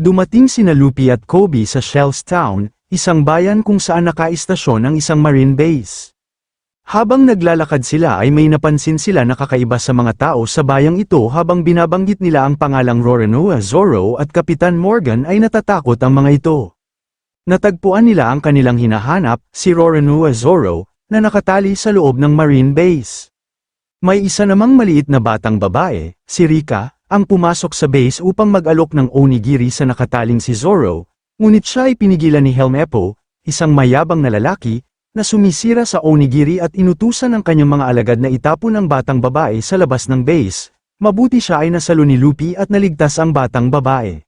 Dumating sina Lupi at Kobe sa Shells Town, isang bayan kung saan nakaistasyon ang isang marine base. Habang naglalakad sila ay may napansin sila na kakaiba sa mga tao sa bayang ito habang binabanggit nila ang pangalang Roronoa Zoro at Kapitan Morgan ay natatakot ang mga ito. Natagpuan nila ang kanilang hinahanap, si Roronoa Zoro, na nakatali sa loob ng marine base. May isa namang maliit na batang babae, si Rika, ang pumasok sa base upang mag-alok ng onigiri sa nakataling si Zoro, ngunit siya ay pinigilan ni Helmepo, isang mayabang na lalaki, na sumisira sa onigiri at inutusan ng kanyang mga alagad na itapon ang batang babae sa labas ng base, mabuti siya ay nasalo ni Lupi at naligtas ang batang babae.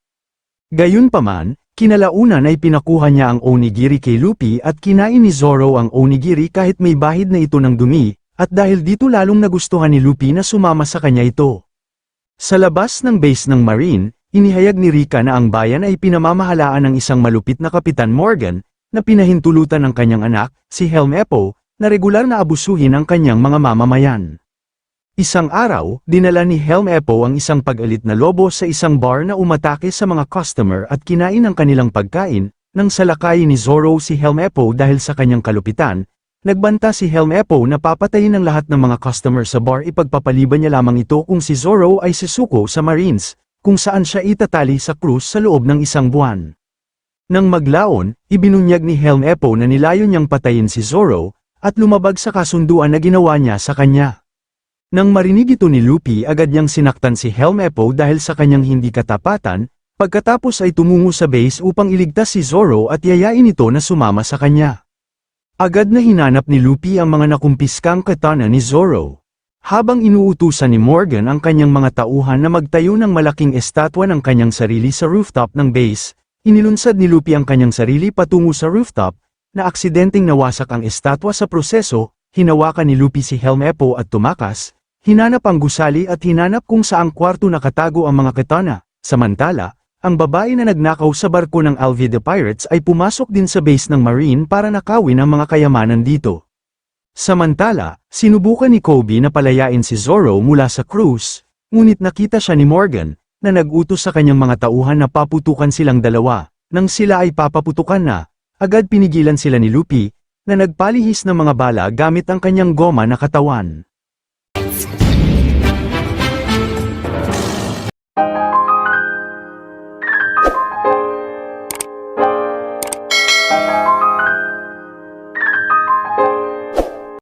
Gayunpaman, kinalaunan ay pinakuha niya ang onigiri kay Lupi at kinain ni Zoro ang onigiri kahit may bahid na ito ng dumi, at dahil dito lalong nagustuhan ni Lupi na sumama sa kanya ito. Sa labas ng base ng Marine, inihayag ni Rika na ang bayan ay pinamamahalaan ng isang malupit na Kapitan Morgan, na pinahintulutan ng kanyang anak, si Helm Epo, na regular na abusuhin ang kanyang mga mamamayan. Isang araw, dinala ni Helm Epo ang isang pag-alit na lobo sa isang bar na umatake sa mga customer at kinain ang kanilang pagkain, nang salakayin ni Zoro si Helm Epo dahil sa kanyang kalupitan, nagbanta si Helm Epo na papatayin ang lahat ng mga customer sa bar ipagpapaliban niya lamang ito kung si Zoro ay sisuko sa Marines, kung saan siya itatali sa cruise sa loob ng isang buwan. Nang maglaon, ibinunyag ni Helm Epo na nilayon niyang patayin si Zoro, at lumabag sa kasunduan na ginawa niya sa kanya. Nang marinig ito ni Lupi agad niyang sinaktan si Helm Epo dahil sa kanyang hindi katapatan, pagkatapos ay tumungo sa base upang iligtas si Zoro at yayain ito na sumama sa kanya. Agad na hinanap ni Lupi ang mga nakumpiskang katana ni Zoro. Habang inuutusan ni Morgan ang kanyang mga tauhan na magtayo ng malaking estatwa ng kanyang sarili sa rooftop ng base, Inilunsad ni Lupi ang kanyang sarili patungo sa rooftop, na aksidenteng nawasak ang estatwa sa proseso, hinawakan ni Lupi si Helmepo at tumakas, hinanap ang gusali at hinanap kung saang kwarto nakatago ang mga katana. Samantala, ang babae na nagnakaw sa barko ng Alvida Pirates ay pumasok din sa base ng Marine para nakawin ang mga kayamanan dito. Samantala, sinubukan ni Kobe na palayain si Zoro mula sa cruise, ngunit nakita siya ni Morgan, na nag-utos sa kanyang mga tauhan na paputukan silang dalawa, nang sila ay papaputukan na, agad pinigilan sila ni Lupi, na nagpalihis ng mga bala gamit ang kanyang goma na katawan. Bye.